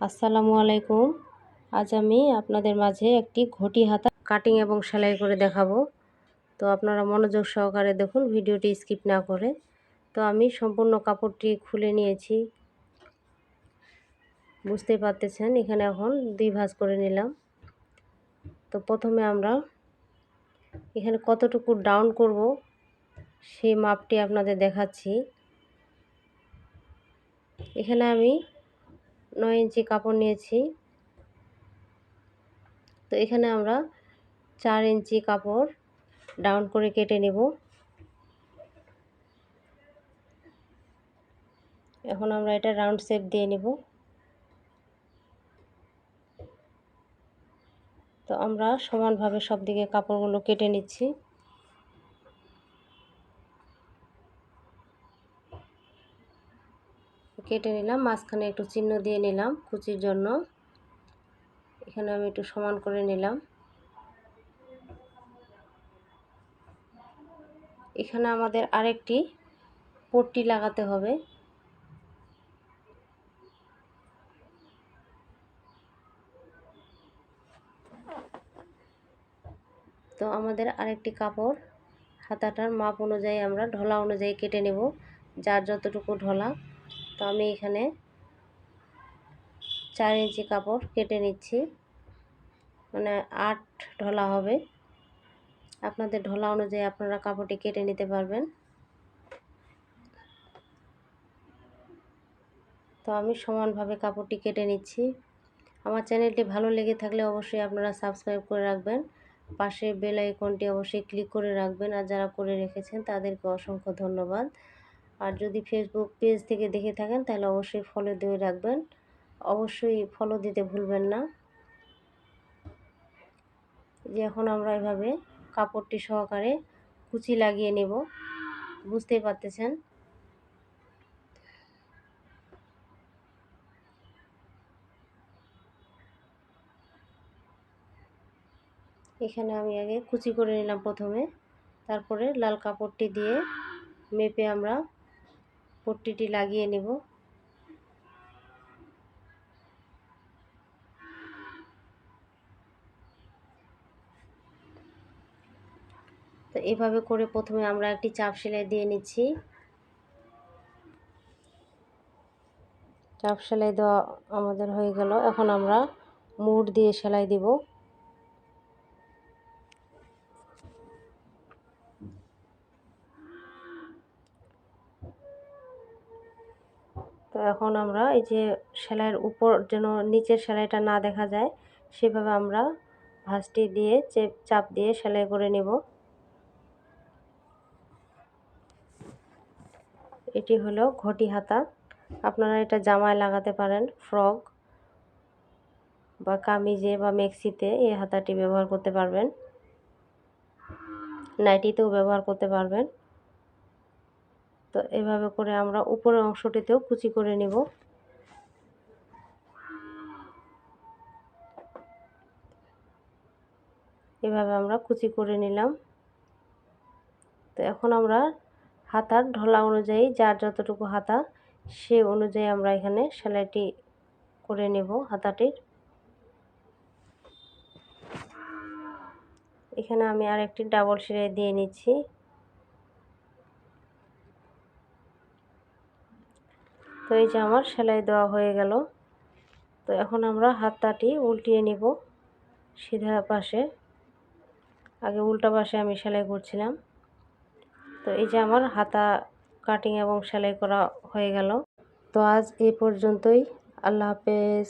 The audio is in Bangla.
আসসালামু আলাইকুম। আজ আমি আপনাদের মাঝে একটি ঘটি হাতা কাটিং এবং সেলাই করে দেখাবো। তো আপনারা মনোযোগ সহকারে দেখুন, ভিডিওটি স্কিপ না করে। তো আমি সম্পূর্ণ কাপড়টি খুলে নিয়েছি। বুঝতেই পারতেছেন, এখানে এখন দুই ভাঁজ করে নিলাম। তো প্রথমে আমরা এখানে কতটুকু ডাউন করব সেই মাপটি আপনাদের দেখাচ্ছি। এখানে আমি নয় ইঞ্চি কাপড় নিয়েছি। তো এখানে আমরা চার ইঞ্চি কাপড় ডাউন করে কেটে নেব। এখন আমরা এটা রাউন্ড শেপ দিয়ে নেব। তো আমরা সমানভাবে সব দিকে কাপড়গুলো কেটে নিচ্ছি। কেটে নিলাম, মাঝখানে একটু চিহ্ন দিয়ে নিলাম কুচির জন্য। এখানে আমি একটু সমান করে নিলাম। এখানে আমাদের আরেকটি পট্টি লাগাতে হবে। তো আমাদের আরেকটি কাপড়, হাতাটার মাপ অনুযায়ী আমরা ঢলা অনুযায়ী কেটে নেব, যার যতটুকু ঢলা। তো আমি এখানে চার ইঞ্চি কাপড় কেটে নিচ্ছি। মানে আট ঢলা হবে। আপনাদের ঢলা অনুযায়ী আপনারা কাপড়টি কেটে নিতে পারবেন। তো আমি সমানভাবে কাপড়টি কেটে নিচ্ছি। আমার চ্যানেলটি ভালো লেগে থাকলে অবশ্যই আপনারা সাবস্ক্রাইব করে রাখবেন। পাশে বেল আইকনটি অবশ্যই ক্লিক করে রাখবেন। আর যারা করে রেখেছেন তাদেরকে অসংখ্য ধন্যবাদ। আর যদি ফেসবুক পেজ থেকে দেখে থাকেন, তাহলে অবশ্যই ফলো দিয়ে রাখবেন। অবশ্যই ফলো দিতে ভুলবেন না। যে এখন আমরা এভাবে কাপড়টি সহকারে কুচি লাগিয়ে নেব। বুঝতেই পারতেছেন? এখানে আমি আগে কুচি করে নিলাম প্রথমে। তারপরে লাল কাপড়টি দিয়ে মেপে আমরা পট্টিটি লাগিয়ে নেব। তো এভাবে করে প্রথমে আমরা একটি চাপ সেলাই দিয়ে নিচ্ছি। চাপ সেলাই দেওয়া আমাদের হয়ে গেল। এখন আমরা মুড দিয়ে সেলাই দিব। তো এখন আমরা এই যে সেলাইয়ের উপর যেন নিচের সেলাইটা না দেখা যায়, সেভাবে আমরা ভাঁজটি দিয়ে চেপ, চাপ দিয়ে সেলাই করে নেব। এটি হলো ঘটি হাতা। আপনারা এটা জামায় লাগাতে পারেন, ফ্রক বা কামিজে বা মেক্সিতে এই হাতাটি ব্যবহার করতে পারবেন। নাইটিতেও ব্যবহার করতে পারবেন। তো এভাবে করে আমরা উপরের অংশটিতেও কুচি করে নিব। এভাবে আমরা কুচি করে নিলাম। তো এখন আমরা হাতার ঢলা অনুযায়ী যার যতটুকু হাতা, সে অনুযায়ী আমরা এখানে সেলাইটি করে নেব হাতাটির। এখানে আমি আর একটি ডাবল সেলাই দিয়ে নিচ্ছি। তো এই যে আমার সেলাই দেওয়া হয়ে গেল। তো এখন আমরা হাতটাটি উল্টিয়ে নিব সিধা পাশে। আগে উল্টা পাশে আমি সেলাই করছিলাম। তো এই যে আমার হাতা কাটিং এবং সেলাই করা হয়ে গেল। তো আজ এই পর্যন্তই। আল্লাহ হাফেজ।